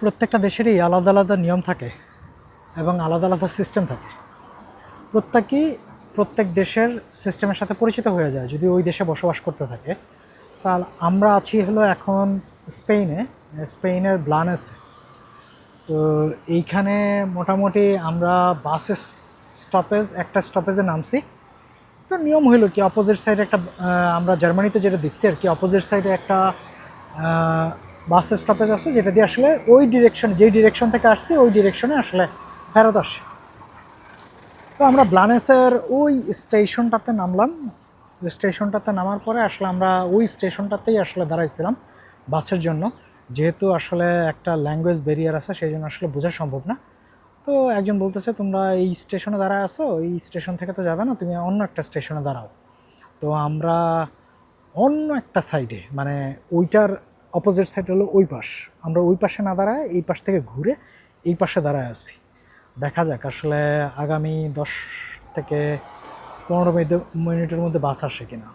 প্রত্যেকটা দেশেরই আলাদা আলাদা নিয়ম থাকে এবং আলাদা আলাদা সিস্টেম থাকে। প্রত্যেকেই প্রত্যেক দেশের সিস্টেমের সাথে পরিচিত হয়ে যায়, যদি ওই দেশে বসবাস করতে থাকে। তাহলে আমরা আছি হলো এখন স্পেনে স্পেনের ব্লানেসে তো এইখানে মোটামুটি আমরা বাস স্টপেজ একটা স্টপেজে নামছি। তো নিয়ম হইল কি অপোজিট সাইডে একটা আমরা জার্মানিতে যেটা দেখছি আর কি অপোজিট সাইডে একটা বাস স্টপেজ আছে, যেটা দিয়ে আসলে ওই ডিরেকশন যেই ডিরেকশন থেকে আসছি, ওই ডিরেকশনে আসলে ফেরত আসে। তো আমরা ব্লানেসের ওই স্টেশনটাতে নামলাম। স্টেশনটাতে নামার পরে আসলে আমরা ওই স্টেশনটাতেই আসলে দাঁড়াইছিলাম বাসের জন্য। যেহেতু আসলে একটা ল্যাঙ্গুয়েজ ব্যারিয়ার আছে, সেই জন্য আসলে বোঝা সম্ভব না। তো একজন বলতেছে, তোমরা এই স্টেশনে দাঁড়ায় আসো এই স্টেশন থেকে তো যাবে না, তুমি অন্য একটা স্টেশনে দাঁড়াও। তো আমরা অন্য একটা সাইডে মানে ওইটার অপোজিট সাইড হলো ওই পাশ। আমরা ওই পাশে না দাঁড়ায়, এই পাশ থেকে ঘুরে এই পাশে দাঁড়ায় আছি। দেখা যাক, আসলে আগামী দশ থেকে পনেরো মিনিটের মধ্যে বাস আসে কিনা।